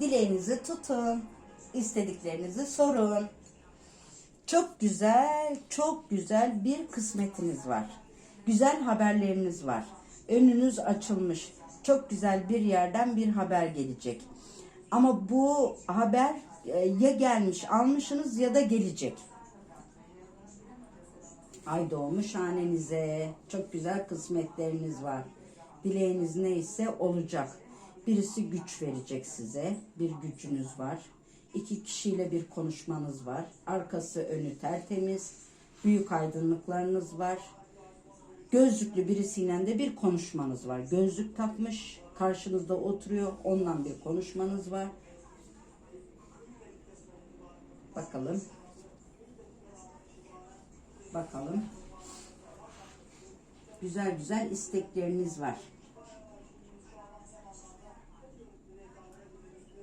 Dileğinizi tutun. istediklerinizi sorun. Çok güzel, çok güzel bir kısmetiniz var. Güzel haberleriniz var. Önünüz açılmış. Çok güzel bir yerden bir haber gelecek. Ama bu haber e, ya gelmiş almışsınız ya da gelecek. Ay doğmuş hanenize. Çok güzel kısmetleriniz var. Dileğiniz neyse olacak. Birisi güç verecek size. Bir gücünüz var. İki kişiyle bir konuşmanız var. Arkası önü tertemiz. Büyük aydınlıklarınız var. Gözlüklü birisiyle de bir konuşmanız var. Gözlük takmış. Karşınızda oturuyor. Onunla bir konuşmanız var. Bakalım. Bakalım. Güzel güzel istekleriniz var.